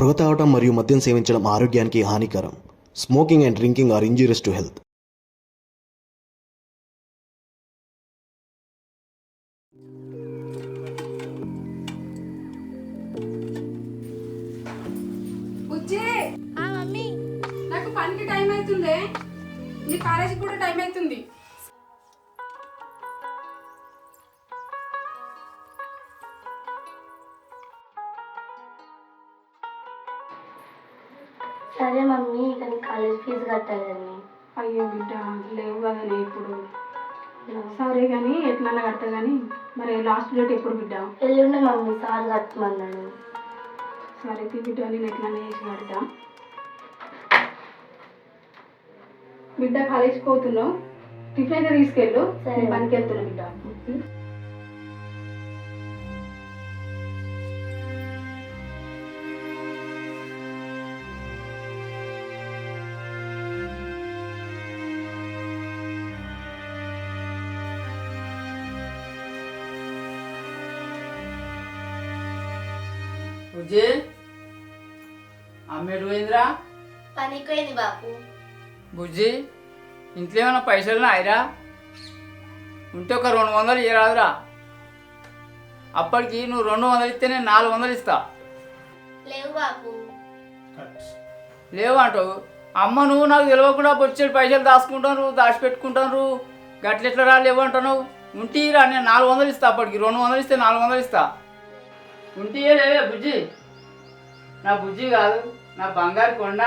పొగ తాగటం మరియు మద్యం సేవించడం ఆరోగ్యానికి హానికరం. Smoking and drinking are injurious to health Bujji! ఆ మమ్మీ. నాకు పనికి టైం అవుతుంది. నీ కాలేజీకి కూడా టైం అవుతుంది. సరే మమ్మీ కానీ కాలేజ్ ఫీజు కట్టాలని. అయ్యో బిడ్డ లేవు కదనే ఇప్పుడు. సరే కానీ ఎట్లన్నా కడతా కానీ మరి లాస్ట్ డేట్ ఎప్పుడు బిడ్డ? ఎల్లుండి మమ్మీ సార్ కట్టమన్నాడు. సరే తీ బిడ్డ నేను ఎట్లన్నా చేసి కడతా. బిడ్డ కాలేజీకి పోతున్నావు. టిఫిన్ అయితే తీసుకెళ్ళు. పనికి వెళ్తున్నా బిడ్డ. బుజ్జి? అమ్మేడు పోయిందిరా? బాపు. బుజ్జి ఇంట్లో ఏమైనా పైసలు నాయరా ఉంటే ఒక రెండు వందలు ఇరాదురా అప్పటికి నువ్వు రెండు వందలు ఇస్తే నేను నాలుగు వందలు ఇస్తా. లేవు బాపు. లేవంటావు అమ్మ నువ్వు నాకు తెలియకుండా వచ్చే పైసలు దాచుకుంటాను దాచిపెట్టుకుంటాను గట్లెట్లా రా లేవంటున్నావు ఉంటీరా నేను నాలుగు వందలు ఇస్తా అప్పటికి. రెండు వందలు ఇస్తే నాలుగు వందలు ఇస్తా. ఉంటియే లేవే బుజ్జి. నా బుజ్జి కాదు నా బంగారు కొండ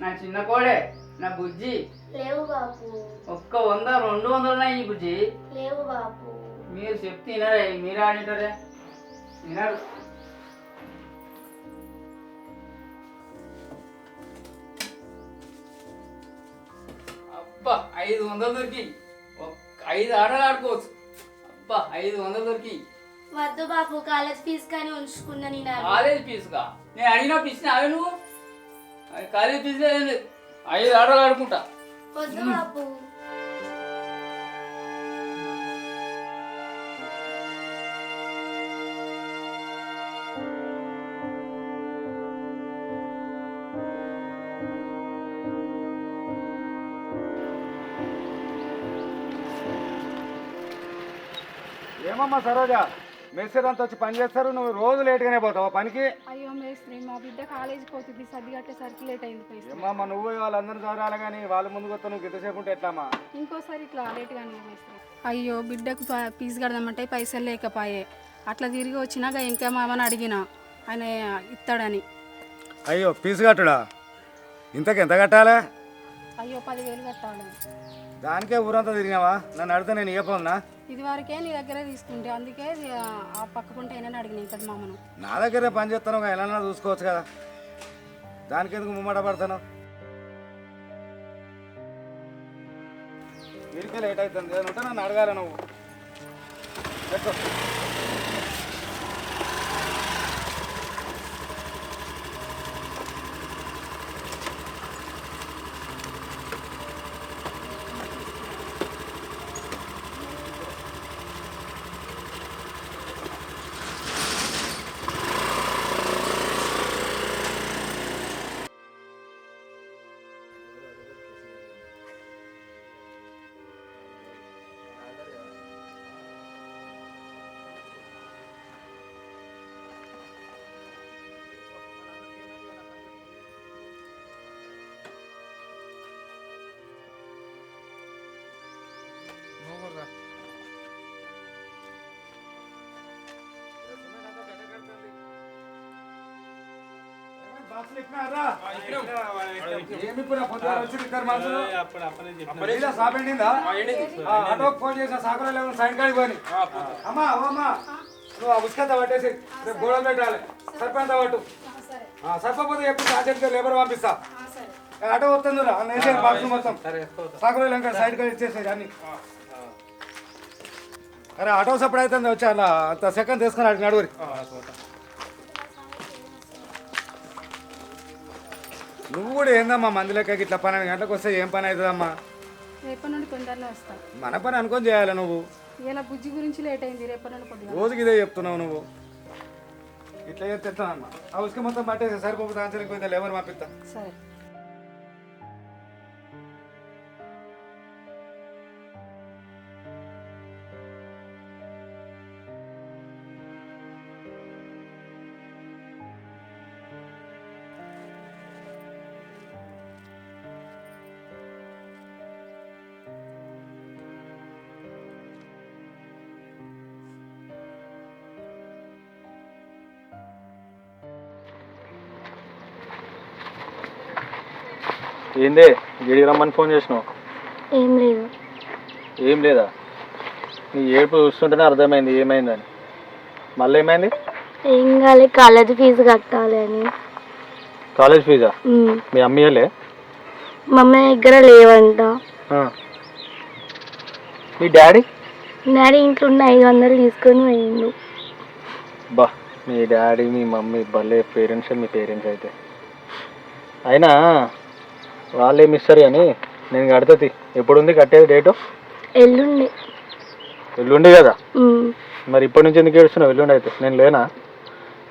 నా చిన్న కోడే నా బుజ్జి. లేవు బాపు. ఒక్క వంద రెండు వందలు ఈ బుజ్జి. లేవు బాపు. మీరు చెప్తే వినరే మీరు ఆడింటారే? వినరు. అబ్బా ఐదు వందలు దొరికి ఒక్క ఐదు ఆటలు ఆడుకోవచ్చు. అబ్బా ఐదు వందలు దొరికి వద్దు బాపు కాలేజ్ ఫీజు కానీ ఉంచుకున్నా నేను. కాలేజ్ ఫీజుగా నేను అడిగిన పిచ్చిన అవే నువ్వు? అది కాలేజ్ ఫీజు ఐదు ఆటలు ఆడుకుంటా. వద్దు బాపు. ఏమమ్మా సరోజ? మేస్త్రి అంతా వచ్చి పని చేస్తారు నువ్వు రోజు లేట్గానే పోతావా పనికి? అయ్యో మేస్త్రి మా బిడ్డ కాలేజీకి పోతుంది సర్ది కట్టేసరికి లేట్ అయింది మేస్త్రి ఏమమ్మా నువ్వు వాళ్ళందరూ చదవాలి కానీ వాళ్ళ ముందుకు వస్తా నువ్వు ఎంతసేపు ఉంటే ఎట్లమ్మా? ఇంకోసారి ఇట్లా లేట్గా మేస్త్రి. అయ్యో బిడ్డకు ప- ఫీజు కడదామంటే పైసలు లేకపోయే. అట్లా తిరిగి వచ్చినాక ఇంకా మామని అడిగిన ఆయన ఇస్తాడని అయ్యో ఫీజు కట్టుడా? ఇంతకు ఎంత కట్టాలే? అయ్యో పదివేలు కట్టాలి. దానికే ఊరంతా తిరిగినావా? నన్ను అడిగితే నేను ఇవ్వపోన్నా ఇది వరకే నీ దగ్గరే తీసుకుంటే అందుకే ఆ- పక్కకుంటే అయినా అడిగిన ఇక్కడ మామను. నా దగ్గరే పని చేస్తాను ఎలా చూసుకోవచ్చు కదా. దానికి ఎందుకు ముమ్మట పడతాను వీరికే లేట్ అవుతుంది ఉంటే నన్ను అడగాలి నువ్వు. ఆటోకి ఫోన్ చేసిన సాకులో లేవు సైన్ కాడికి పోని. అమ్మా ఓ అమ్మా. నువ్వు ఆ ఉసుకంతా పట్టేసి రేపు గోడలు పెట్టాలి. సరిపోయేంత పట్టు. ఆ, సరిపోతే ఎప్పుడు సాధ్యత లేబర్ పంపిస్తా. ఆటో వస్తుంది మొత్తం. సాకులో లేక సైడ్ కాడి ఇచ్చేసేది అన్ని అరే ఆటో సప్పుడు అవుతుంది. వచ్చి అలా అంత సెకండ్ తీసుకొని అడిగి నడుగురి నువ్వు కూడా ఏందమ్మా మంది లెక్క ఇట్లా పన్నెండు గంటలకు వస్తే ఏం పని అవుతుందమ్మా? రేపటి నుండి వస్తా. మన పని అనుకొని చేయాలి నువ్వు. ఇలా బుజ్జి గురించి లేట్ అయింది రేపటి నుండి కొద్దిగా రోజుకి ఇదే చెప్తున్నావు నువ్వు. ఇట్లా ఎట్లా అన్న ఆ ఉసుక మొత్తం పట్టేసి సరిపోతుంది ఆన్సర్కి పోతే లేవర్ పంపిస్తా. సరే. ఏందే? గిడికి రమ్మని ఫోన్ చేసినావు. ఏం లేదు. ఏం లేదా? నీ ఏడుపు చూస్తుంటేనే అర్థమైంది ఏమైందని. మళ్ళీ ఏమైంది? ఏం కాలే కాలేజ్ ఫీజు కట్టాలి అని. కాలేజ్ ఫీజా? మీ అమ్మయ్యలే మమ్మీ దగ్గర లేవంట. మీ డాడీ? డాడీ ఇంట్లో ఉన్న ఐదు వందలు తీసుకొని పోయిండు. బా మీ డాడీ మీ మమ్మీ భలే పేరెంట్స్ మీ పేరెంట్స్ అయితే. అయినా వాళ్ళు ఏమి ఇస్తారు కానీ నేను కడుతుంది ఎప్పుడు ఉంది కట్టేది డేటు? ఎల్లుండి. ఎల్లుండి కదా. మరి ఇప్పటి నుంచి ఎందుకు ఏడుస్తున్నావు? ఎల్లుండి అయితే. నేను లేనా?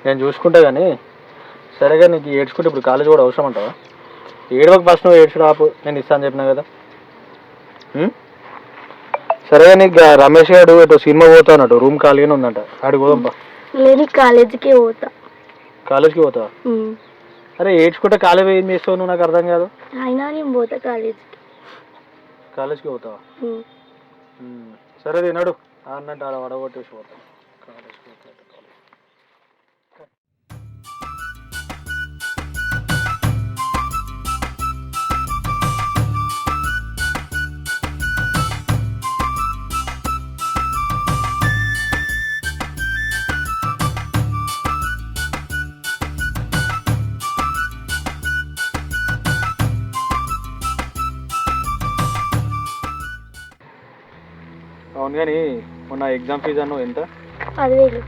నేను చూసుకుంటా కానీ సరేగా నీకు ఏడ్చుకుంటే ఇప్పుడు కాలేజ్ కూడా అవసరం అంటావా? ఏడవకు ఫస్ట్ నువ్వు ఏడ్చుడు ఆపు. నేను ఇస్తాను చెప్పినా కదా? సరేగా నీకు రమేష్ గారు ఇటు సినిమా పోతా అన్నట్టు రూమ్ ఖాళీగానే ఉందంట. ఆడికి పోదాంపా లేని కాలేజీకే పోతా. కాలేజ్కి పోతావా. అరే ఏడ్చుకుంటే కాలేజ్ ఏం చేస్తావు నువ్వు? నాకు అర్థం కాదు. అయినా నేను పోతా కాలేజీకి. కాలేజ్కి పోతావా. సరే తినడు. అన్నట్టు ఆడ వడగొట్టేసి పోతాం. కానీ మొన్న ఎగ్జామ్ ఫీజు అన్నావు ఎంత? పదివేలు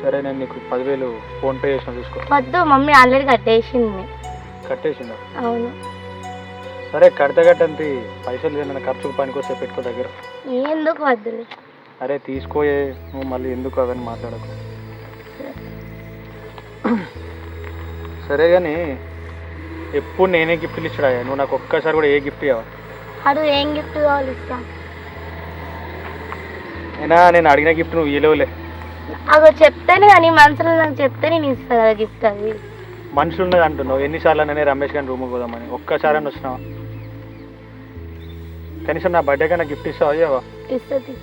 సరే నేను నీకు పదివేలు ఫోన్పే చేసిన చూసుకో. వద్దు మమ్మీ ఆల్రెడీ కట్టేసింది. కట్టేసిందా? అవును. సరే కడితే కట్టంతి. పైసలు ఏమైనా ఖర్చుకు పనికొస్తే పెట్టుకో దగ్గర. ఎందుకు వద్దులే? అరే తీసుకోయే. నువ్వు మళ్ళీ ఎందుకు అవన్నీ మాట్లాడకు? సరే కానీ ఎప్పుడు నేనే గిఫ్ట్లు ఇచ్చడా నువ్వు నాకు ఒక్కసారి కూడా ఏ గిఫ్ట్ ఇవ్వవా అడు ఏం గిఫ్ట్ కావాలి ఇస్తా. అయినా నేను అడిగిన గిఫ్ట్ నువ్వు ఇవ్వలేవులే అగో చెప్తేనే కానీ మనసులో నాకు చెప్తే నేను ఇస్తా కదా గిఫ్ట్ అది. మనుషులు ఉన్నది అంటున్నావు. ఎన్నిసార్లు నేనే రమేష్ గారిని రూమ్కి పోదామని. ఒక్కసారి అని వచ్చినావా? కనీసం నా బర్త్డే కన్నా గిఫ్ట్ ఇస్తావా? ఇవ్వవా ఇస్తుంది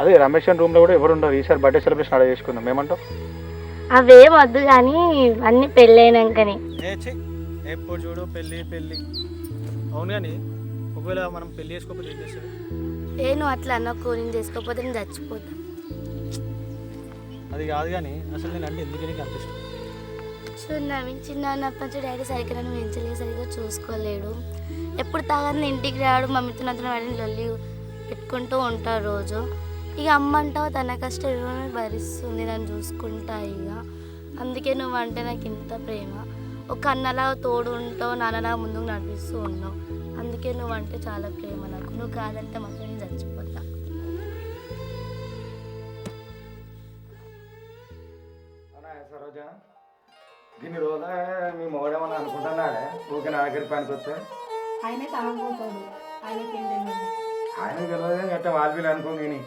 అదే రమేష్ గారి రూమ్లో కూడా ఎవరు ఉండరు. ఈసారి బర్త్డే సెలబ్రేషన్ అలా చేసుకుందాం. ఏమంటావు? అవేం వద్దు కానీ అన్ని పెళ్ళైనాకనే. ఎప్పుడు చూడు పెళ్ళి పెళ్ళి. అవును కానీ ఒకవేళ మనం పెళ్ళి చేసుకోకపోతే ఏం చేస్తుంది ఏ నువ్వు అట్లా అన్న కూలింగ్ చేసుకోకపోతే నేను చచ్చిపోతా. అది కాదు కానీ అసలు నేను అంటే ఎందుకు నీకు అంత ఇష్టం? చూడవి చిన్న ఉన్నప్పటి నుంచి డాడీ సరిగ్గా నన్ను పెంచలేదు సరిగ్గా చూసుకోలేడు. ఎప్పుడు తాగని ఇంటికి రాడు మమ్మీతో నాతో వాడిని లొల్లి పెట్టుకుంటూ ఉంటారు రోజు. ఇక అమ్మ అంటావు తన కష్టం భరిస్తుంది నన్ను చూసుకుంటా ఇక. అందుకే నువ్వు అంటే నాకు ఇంత ప్రేమ. ఒక అన్నలా తోడు ఉంటావు నాన్నలా ముందుకు నడిపిస్తూ ఉన్నావు. అందుకే నువ్వు అంటే చాలా ప్రేమ నాకు. నువ్వు కాదంటే మాత్రం నేను చచ్చిపోతా. సరోజా దీన్ని రోజులే మీ మొగడేమని అనుకుంటున్నాడే? ఊకే నా పనికి వస్తే ఆయనే తాగబోతాడు ఆయనకి ఆయన తెలియదు గట్ట వాళ్ళు అనుకో కానీ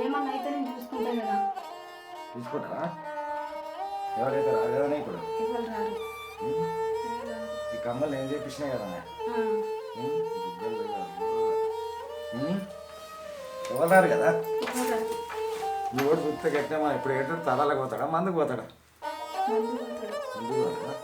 ఏమన్నా అయితే నేను చూసుకుంటా కదా. తీసుకుంటారా ఎవరైతే రాలేదని ఇప్పుడు రారు? ఈ కమ్మలు ఏం చేపించినాయి కదా. ఎవరు కదా. ఈ ఓడి చూస్తే కట్టినా ఇప్పుడు కట్టాడు తలాలకు పోతాడా? మందుకు పోతాడా? మందు పోతాడు. మందుకు పోతాడా?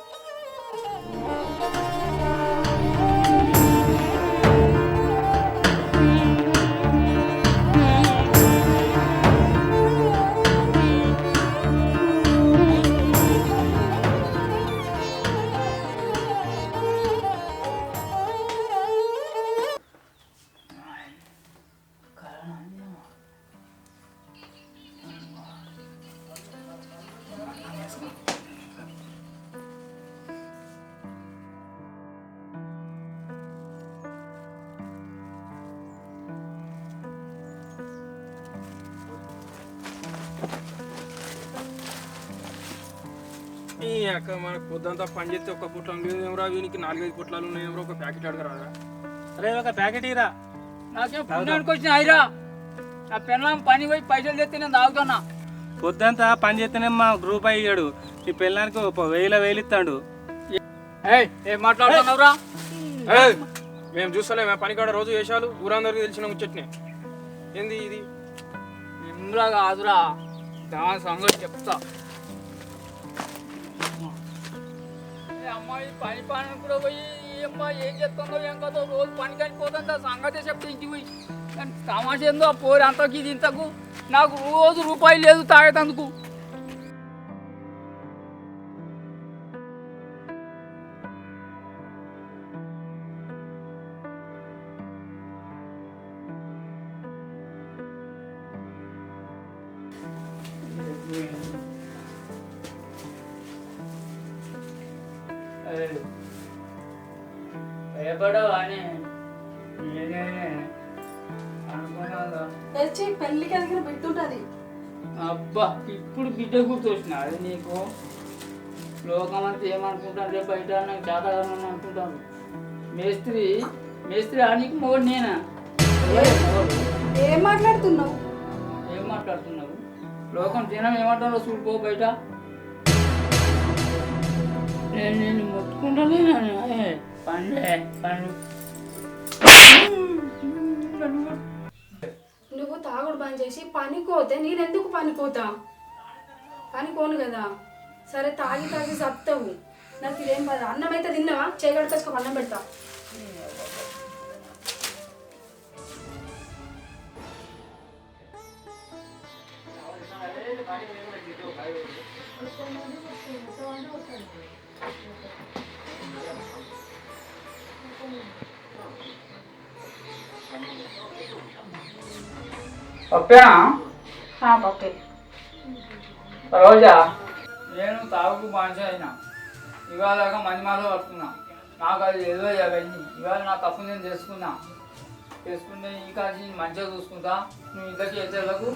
అక్క మనకు పొద్దంతా పని చేస్తే ఒక పుట్లం లేదేమరా వీనికి నాలుగైదు పుట్లాలు ఉన్నాయేమరా ఒక ప్యాకెట్ అడగరాదా అరే ఒక ప్యాకెట్ ఇరా నాకేం పుణ్యానికి వచ్చిన అయిరా నా పెళ్ళాం పని పోయి పైసలు తెస్తే నేను తాగుతున్నా. పొద్దంతా పని చేస్తేనే మా గ్రూప్ అయ్యాడు నీ పిల్లడానికి ఒక వేల వేలు ఇస్తాడు. ఏయ్ ఏం మాట్లాడుతున్నావురా? ఏయ్, మేము చూస్తలేము ఆ పనికాడ రోజు వేషాలు ఊరందరికి తెలిసిన ముచ్చట్నే. ఏంది ఇది? నిమ్రా కాదురా దాని సంగతి చెప్తా. అమ్మాయి పని పని కూడా పోయి ఈ అమ్మాయి ఏం చేస్తుందో ఏం కదో రోజు పనికి కనిపోతుందో ఆ సంగతి చెప్తే ఇంటికి పోయి. కానీ తమాష ఏందో ఆ పోరు అంతకి ఇది ఇంతకు. నాకు రోజు రూపాయి లేదు తాగేటందుకు. భయపడవు అని నేనే అనుకున్నాను తెచ్చి పెళ్ళికి ఎదిగిన బిడ్డ ఉంటుంది అబ్బా ఇప్పుడు బిడ్డ గుర్తొచ్చిన అది నీకు లోకం అంతా ఏమనుకుంటాను రేపు బయట నాకు అనుకుంటాను మేస్త్రి మేస్త్రి ఆ నీకు మొగడు నేనా? ఏం మాట్లాడుతున్నావు? ఏం మాట్లాడుతున్నావు? లోకం జనం ఏమంటారో చూడుకో బయట. నేను నేను? మొత్తుకుంటలేనా పండు పండు. నువ్వు తాగుడు బంద్ చేసి పనికోతే నేను ఎందుకు పనికోతా? పనికోను కదా. సరే తాగి తాగి చస్తావు నాకు ఇదేం పద అన్నం అయితే తిన్నావా? చేయగడకొచ్చుకో అన్నం పెడతా. పప్పేనా? పప్పే. రోజా? నేను తాగుకు బానిస అయినా. ఇవాళ దాకా మంది మాలో పట్టుకున్నా నాకు అది ఏదో అవన్నీ ఇవాళ నా తప్పు నేను చేసుకున్నా. చేసుకుంటే ఈ కాసి మంచిగా చూసుకుంటా. నువ్వు ఇద్దరికి ఇద్దరులకు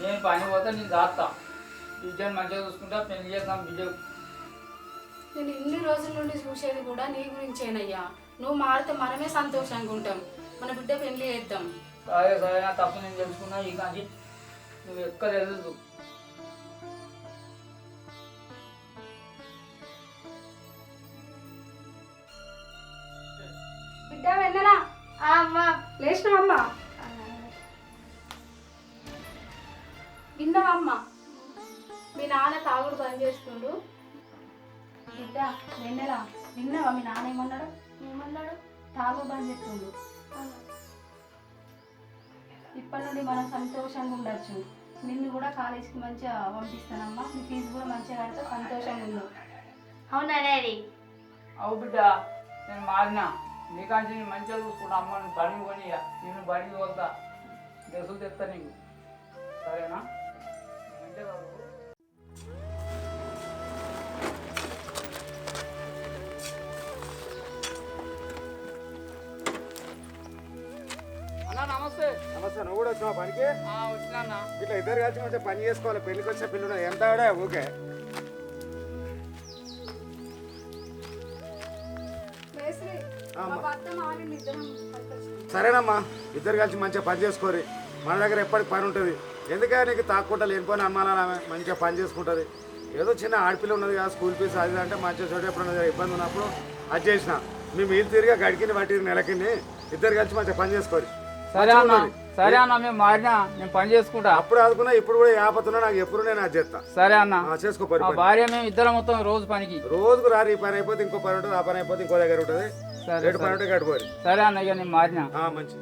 నేను పని పోతా నేను దాస్తా. బిడ్డను మంచిగా చూసుకుంటా పెళ్ళి చేస్తాం బిడ్డ నేను ఇన్ని రోజుల నుండి చూసేది కూడా నీ గురించేనయ్యా. నువ్వు మారితే మనమే సంతోషంగా ఉంటాం. మన బిడ్డ పెళ్ళి చేద్దాం. సరే సరే నా తప్పు నేను తెలుసుకున్నా ఈ కాసి నువ్వు ఎక్కడ తెలుసు? బిడ్డ వెన్నెలా. అమ్మ లేచినావా అమ్మ విన్నావా అమ్మ మీ నాన్న తాగుడు పని చేస్తుండు. బిడ్డ వెన్నెలా విన్నావా మీ నాన్న ఏమన్నాడు? ఏమన్నాడు? తాగుడు పని చేస్తుండు ఇప్పటి నుండి మనం సంతోషంగా ఉండొచ్చు. నిన్ను కూడా కాలేజీకి మంచిగా పంపిస్తానమ్మా. నీ ఫీజు కూడా మంచిగా కడితే సంతోషంగా ఉన్నావు అవునా డాడీ? అవు బిడ్డ నేను మారినా. నీకాంచి నేను మంచిగా చూసుకుంటా. అమ్మ నువ్వు బడికి కొని నేను బడికి వద్దా డ్రెస్సులు తెస్తా నీకు. సరేనా? మంచిగా పనికి. ఇట్లా ఇద్దరు కలిసి మంచిగా పని చేసుకోవాలి. పెళ్ళికి వచ్చే పిల్లలు ఎంత ఆడే? ఊకే. సరేనమ్మా. ఇద్దరు కలిసి మంచిగా పని చేసుకోరి. మన దగ్గర ఎప్పటికి పని ఉంటుంది. ఎందుకంటే నీకు తాక్కుంటా లేనిపోయిన అమ్మానాలు ఆమె మంచిగా పని చేసుకుంటుంది? ఏదో చిన్న ఆడపిల్ల ఉన్నది కదా స్కూల్ ఫీజు అది అంటే మంచిగా చోట ఎప్పుడు ఉన్నది ఇబ్బంది ఉన్నప్పుడు అది చేసిన. మీ మీరు తిరిగి గడికిని పట్టి నెలకిని ఇద్దరు కలిసి మంచిగా పని చేసుకోరి. సరే అన్న. సరే అన్న మేము మారినా నేను పని చేసుకుంటా. అప్పుడు ఆదుకున్నా ఇప్పుడు కూడా ఆపతున్నా నాకు ఎప్పుడు నేను అది చేస్తా. సరే అన్న. చేసుకో పని మా. భార్య మేము ఇద్దరం మొత్తం రోజు పనికి. రోజుకు రారు ఈ పని అయిపోతే ఇంకో పని ఉంటుంది ఆ పని అయిపోతే ఇంకో దగ్గర ఉంటుంది. సరే పని ఉంటే గడిపోయి సరే అన్న ఇక నేను మారినా. మంచి